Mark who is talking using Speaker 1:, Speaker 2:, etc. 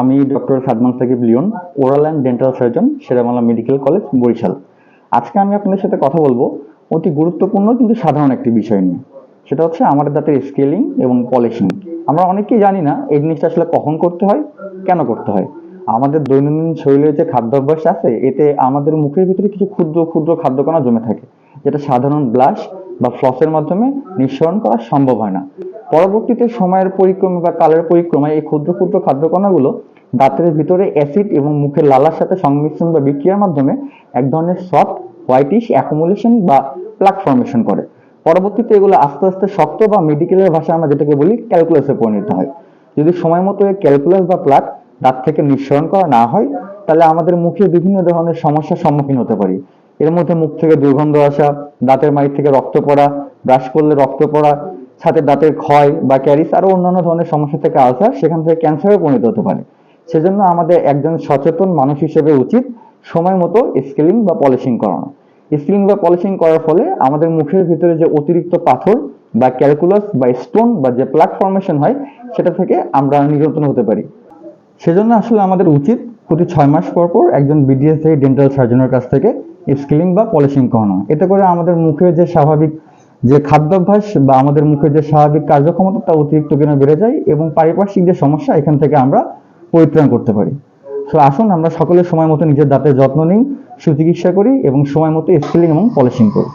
Speaker 1: আমি doctor Sadman Sakib Leone oral and dental surgeon শেরামালা medical college Barishal. আজকে আমি আপনাদের সাথে কথা বলব অতি গুরুত্বপূর্ণ কিন্তু সাধারণ একটি বিষয় নিয়ে। সেটা হচ্ছে আমাদের দাঁতের স্কেলিং এবং পলিশিং আমরা অনেকেই জানি না এই জিনিসটা আসলে কখন করতে হয়, কেন করতে হয়। আমাদের দৈনন্দিন শরীরে যে খাদ্যাভ্যাস আছে, এতে আমাদের মুখের ভিতরে কিছু ক্ষুদ্র ক্ষুদ্র খাদ্যকণা জমে থাকে, যেটা সাধারণ ব্লাশ বা ফ্লসের মাধ্যমে নিঃসরণ করা সম্ভব হয় না। পরবর্তীতে সময়ের পরিক্রমা বা কালের পরিক্রমায় এই ক্ষুদ্র ক্ষুদ্র খাদ্যকণাগুলো দাঁতের ভিতরে অ্যাসিড এবং মুখের লালার সাথে সংমিশ্রণ বা বিক্রিয়ার মাধ্যমে এক ধরনের সফট হোয়াইটিশ অ্যাকুমুলেশন বা প্লাক ফর্মেশন করে। পরবর্তীতে এগুলো আস্তে আস্তে শক্ত বা মেডিকেলের ভাষায় আমরা যেটাকে বলি ক্যালকুলাসে পরিণত হয়। যদি সময় মতো এই ক্যালকুলাস বা প্লাক দাঁত থেকে নিঃসরণ করা না হয়, তাহলে আমাদের মুখে বিভিন্ন ধরনের সমস্যার সম্মুখীন হতে পারি। এর মধ্যে মুখ থেকে দুর্গন্ধ আসা, দাঁতের মাড়ি থেকে রক্ত পড়া, ব্রাশ করলে রক্ত পড়া, সাথে দাঁতের ক্ষয় বা ক্যারিস আরও অন্যান্য ধরনের সমস্যা থেকে আলসার সেখান থেকে ক্যান্সারে পরিণত হতে পারে। সেজন্য আমাদের একজন সচেতন মানুষ হিসেবে উচিত সময় মতো স্কেলিং বা পলিশিং করানো। স্কেলিং বা পলিশিং করার ফলে আমাদের মুখের ভিতরে যে অতিরিক্ত পাথর বা ক্যালকুলাস বা স্টোন বা যে প্লাক ফর্মেশন হয়, সেটা থেকে আমরা নিয়ন্ত্রণ হতে পারি। সেজন্য আসলে আমাদের উচিত প্রতি ছয় মাস পর পর একজন বিডিএস ডেন্টাল সার্জনের কাছ থেকে স্কেলিং বা পলিশিং করানো এতে করে আমাদের মুখের যে স্বাভাবিক যে খাদ্যাভ্যাস বা আমাদের মুখের যে স্বাভাবিক কার্যক্ষমতা তা অতিরিক্ত কিনা বেড়ে যায় এবং পারিপার্শ্বিক যে সমস্যা, এখান থেকে আমরা পরিত্রাণ করতে পারি। সো আসুন আমরা সকলের সময় মতো নিজের দাঁতের যত্ন নিই, সুচিকিৎসা করি এবং সময় মতো স্কেলিং এবং পলিশিং করি।